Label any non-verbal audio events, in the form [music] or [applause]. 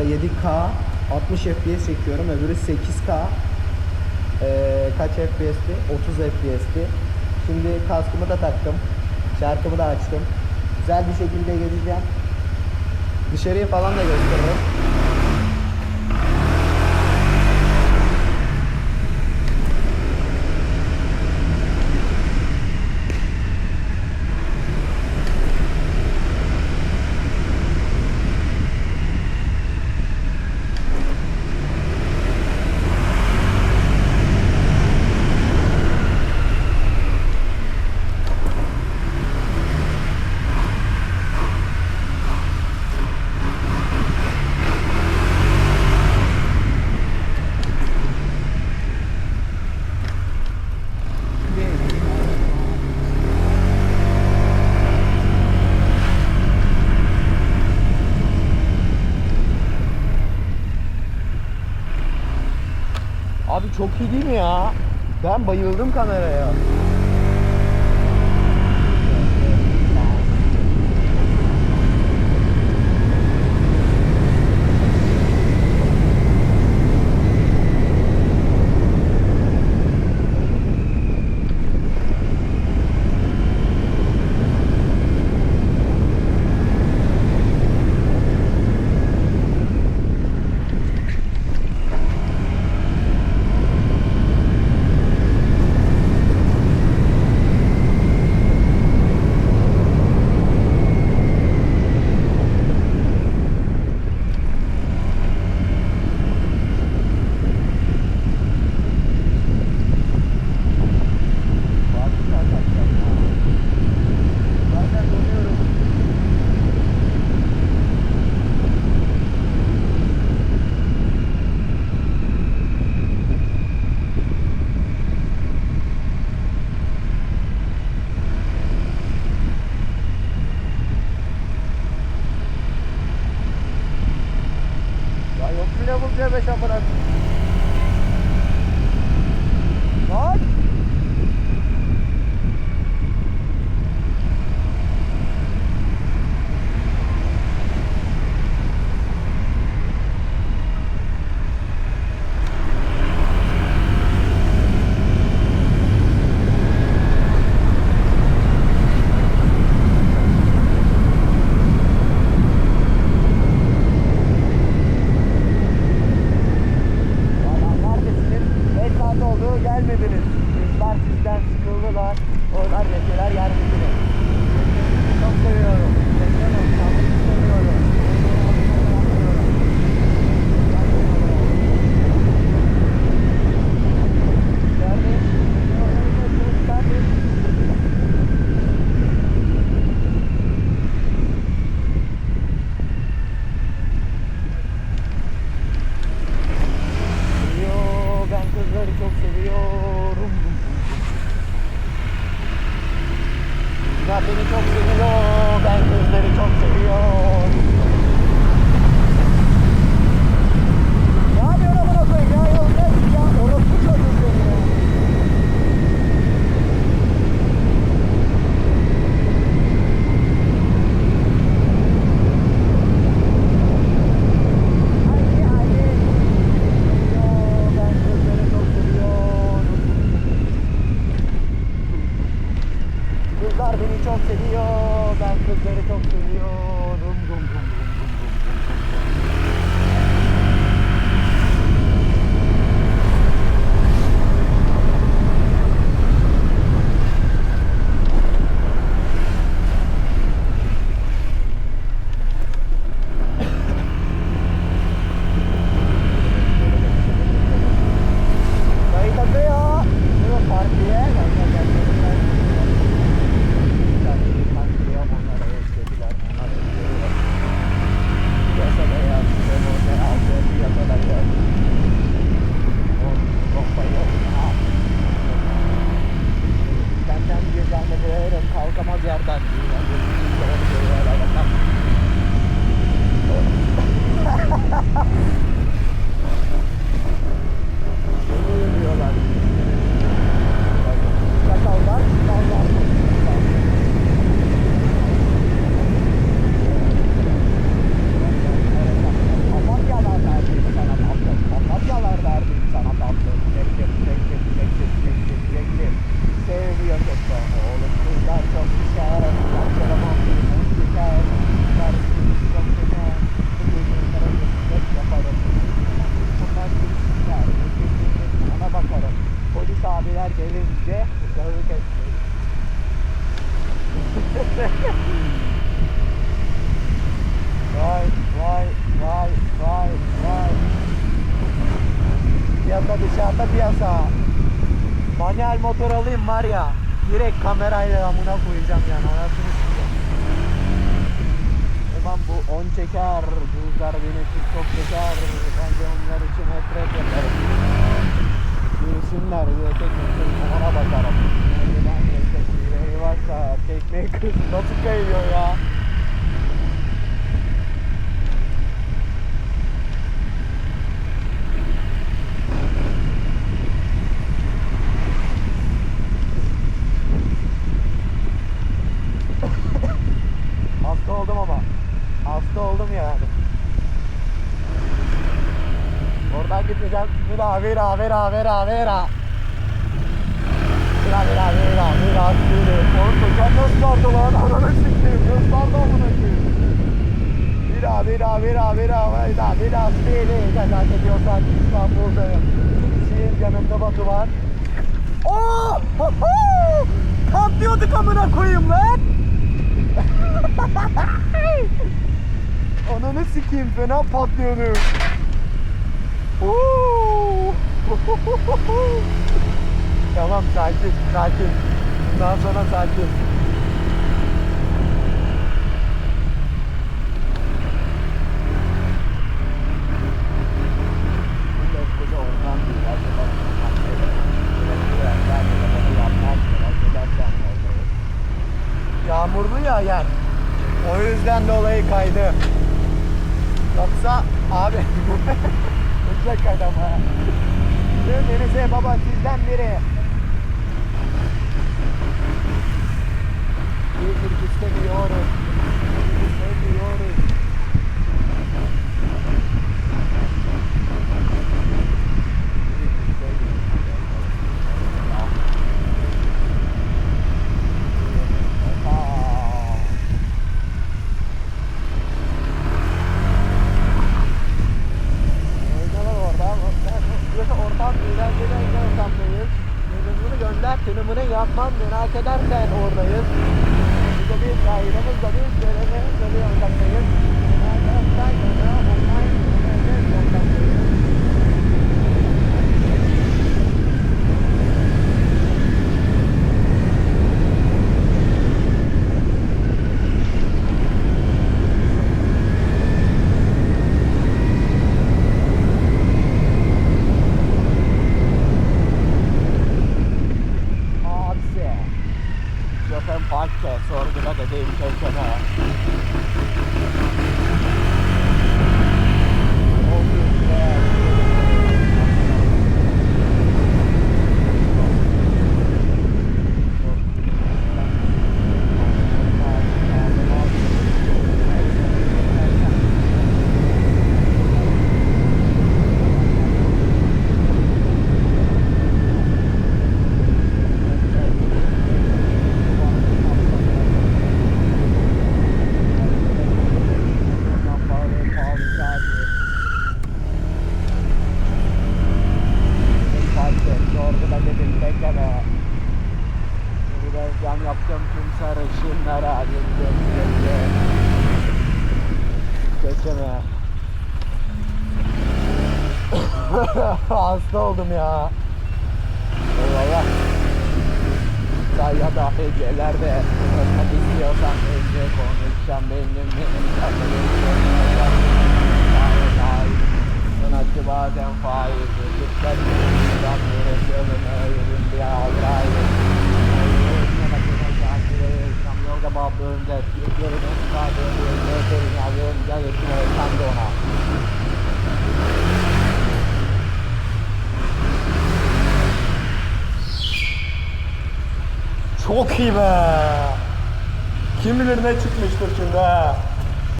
7K 60 FPS çekiyorum. Öbürü 8K ee, kaç FPS'ti? 30 FPS'ti. Şimdi kaskımı da taktım. Şarkımı da açtım. Güzel bir şekilde gezeceğim. Dışarıyı falan da gösteririm. Abi çok iyi değil mi ya? Ben bayıldım kameraya. Yok mu Seviyor, ben kızları çok seviyorum. Ha ha ha! gelince tebrik etmeyiz. vay vay vay vay vay. Piyasa dışarıda piyasa. Manuel motor alayım var ya. Direkt kamerayla amına koyacağım yani anasını sikeyim. E bu 10 çeker, bu beni çok çeker, ben onlar için nefret ederim. Gülsünler diye tek tek ona bakarım. Neden erkek yüreği varsa tekmeyi kız nasıl kayıyor ya? Hasta oldum ama. Hasta oldum yani. Oradan gitmeyeceğim. Vira vira vira vira vira. Vira vira vira vira. Oğlum teker nasıl sardı lan? Ananı sikeyim. Nasıl sardı amına koyayım? Vira vira vira vira vira vira vira. Merak ediyorsan İstanbul'dayım. Şehir yanımda Batu var. Oo! Ho ho! Patlıyorduk amına koyayım lan. [laughs] Ananı sikeyim fena patlıyordum. [laughs] Tamam sakin sakin. Bundan sonra sakin. Yağmurlu ya yer. O yüzden dolayı kaydı. Yoksa abi [laughs] Kaydı ama. Denize baba sizden biri. İyilik istemiyoruz. İstemiyoruz. Aa. Ortam eğlenceli ortamdayız. Bunu gönder, tanımını yapmam merak edersen oradayız. Burada bir dairemiz de bir göreve böyle ortamdayız. Nereden yana Chúng ta sẽ. Dedim bekleme. Bir de cam yapacağım tüm sarışınlara. Güldüm güldüm. Geçeme. Hasta oldum ya. Eyvallah. Say ya da hecelerde Konuşmak istiyorsan önce konuşacağım benim benim Sanatçı bazen faiz Lütfen Çok iyi be. Kim bilir ne çıkmıştır şimdi ha.